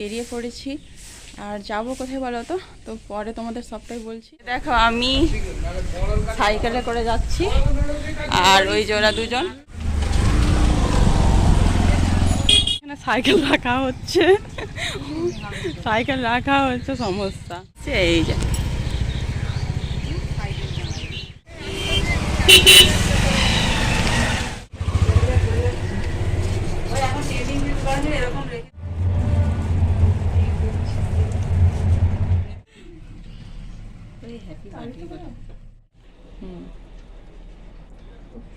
বেরিয়ে পড়েছি। আর যাব কোথায় বলো তো? তো পরে তোমাদের সবটাই বলছি। দেখো, আমি সাইকেলে করে যাচ্ছি। আর ওই জোড়া দুজন। এখানে সাইকেল রাখা হচ্ছে। সাইকেল রাখা হচ্ছে সমস্যা। এই যে।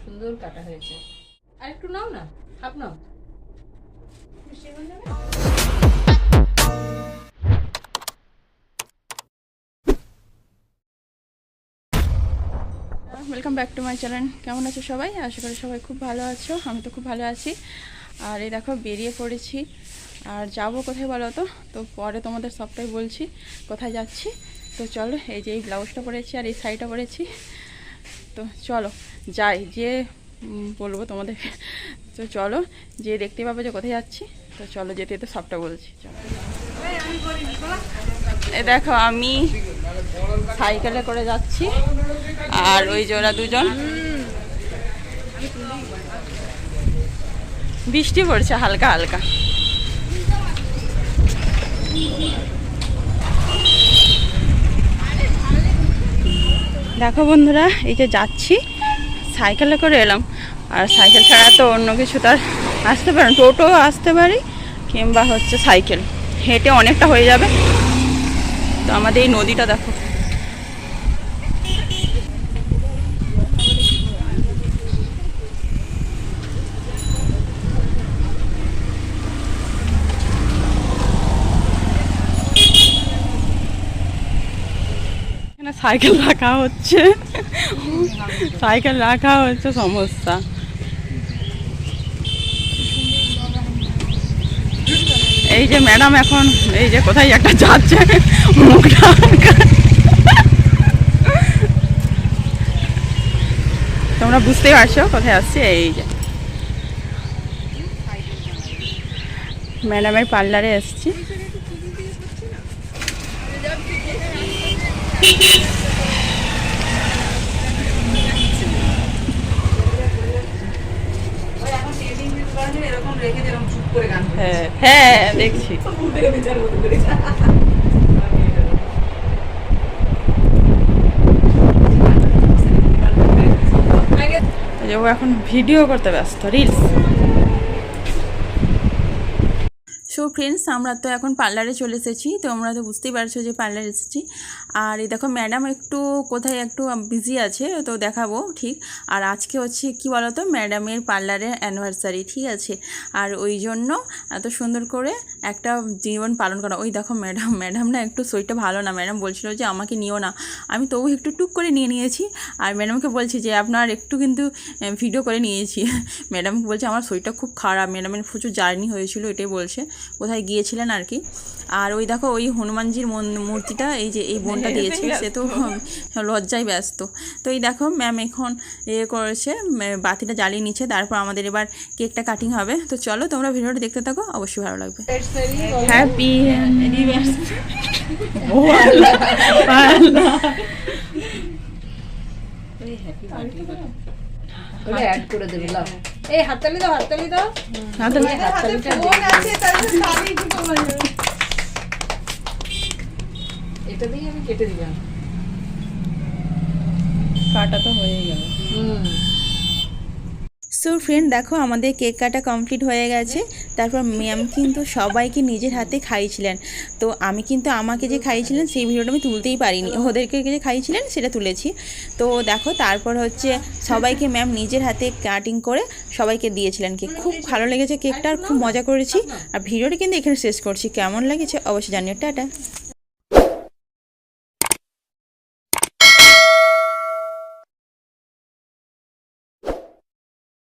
সুন্দর কাটা হয়েছে। আর একটু নাও না, half now. Welcome back to my channel কেমন আছো সবাই? আশা করি সবাই খুব ভালো আছো, আমি তো খুব ভালো আছি। আর এই দেখো, বেরিয়ে পড়েছি। আর যাব কোথায় বলো তো? তো পরে তোমাদের সবটাই বলছি, কোথায় যাচ্ছি। তো চলো, এই যে এই ব্লাউজটা পরেছি আর এই শাড়িটা পরেছি। তো চলো, যাই যে বলব তোমাদের তো চলো যে দেখতে পাবে যে কোথায় যাচ্ছি। তো চলো, যেতে যেতে সবটা বলছি, চলো। এই দেখো, আমি সাইকেলে করে যাচ্ছি, আর ওই জোড়া দুজন। বৃষ্টি পড়ছে হালকা হালকা। দেখো বন্ধুরা, এই যে যাচ্ছি। সাইকেলে করে এলাম। আর সাইকেল ছাড়া তো অন্য কিছু তার আসতে পারে টোটো আসতে পারি, কিংবা হচ্ছে সাইকেল। হেঁটে অনেকটা হয়ে যাবে। তো আমাদের এই নদীটা দেখো। সাইকেল রাখা হচ্ছে। সাইকেল রাখা হচ্ছে, সমস্যা। এই যে ম্যাডাম এখন, এই যে কোথায় একটা যাচ্ছে মুখটা তোমরা বুঝতেই পারছ কোথায় আসছে? এই যে। ম্যাডামের পার্লারে এসছি। হ্যাঁ হ্যাঁ দেখছি ও এখন ভিডিও করতে ব্যস্ত রিলস সো ফ্রেন্ডস আমরা তো এখন পার্লারে চলে এসেছি। তো আমরা তো বুঝতেই পারছ যে পার্লারে এসেছি। আর এই দেখো ম্যাডাম একটু কোথায় একটু বিজি আছে, তো দেখাবো ঠিক। আর আজকে হচ্ছে, কি বলো তো ম্যাডামের পার্লারের অ্যানিভার্সারি ঠিক আছে? আর ওই জন্য এত সুন্দর করে একটা জীবন পালন করা। ওই দেখো ম্যাডাম ম্যাডাম না একটু শরীরটা ভালো না। ম্যাডাম বলছিল যে, আমাকে নিও না। আমি তবু একটু টুক করে নিয়ে নিয়েছি। আর ম্যাডামকে বলছি যে, আপনার একটু কিন্তু ভিডিও করে নিয়েছি। ম্যাডামকে বলছে, আমার শরীরটা খুব খারাপ। ম্যাডামের প্রচুর জার্নি হয়েছিল, এটাই বলছে। কোথায় গিয়েছিলেন আর কি। আর ওই দেখো ওই হনুমানজির মন- মূর্তিটা এই যে এই বোনটা দিয়েছে সে তো লজ্জায় ব্যস্ত। তো এই দেখো ম্যাম এখন এ করেছে বাতিটা জ্বালিয়ে নিচ্ছে তারপর আমাদের এবার কেকটা কাটিং হবে। তো চলো তোমরা ভিডিওটা দেখতে থাকো অবশ্যই ভালো লাগবে। হ্যাপি অ্যাড করে দেবে লাও এই হাততালি দাও হাততালি দাও। হাততালিটা এটা দিয়ে আমি কেটে দিলাম। কাটা তো হয়েই গেল। হুম। সো ফ্রেন্ড দেখো, আমাদের কেক কাটা কমপ্লিট হয়ে গেছে। তারপর ম্যাম কিন্তু সবাইকে নিজের হাতে খাইয়েছিলেন। তো আমি কিন্তু আমাকে যে খাইয়েছিলেন, সেই ভিডিওটা আমি তুলতেই পারিনি। ওদেরকে যে খাইয়েছিলেন, সেটা তুলেছি। তো দেখো, তারপর হচ্ছে সবাইকে ম্যাম নিজের হাতে কাটিং করে সবাইকে দিয়েছিলেন কেক খুব ভালো লেগেছে কেকটা আর খুব মজা করেছি। আর ভিডিওটা কিন্তু এখানে শেষ করছি। কেমন লেগেছে, অবশ্যই জানিও। টাটা।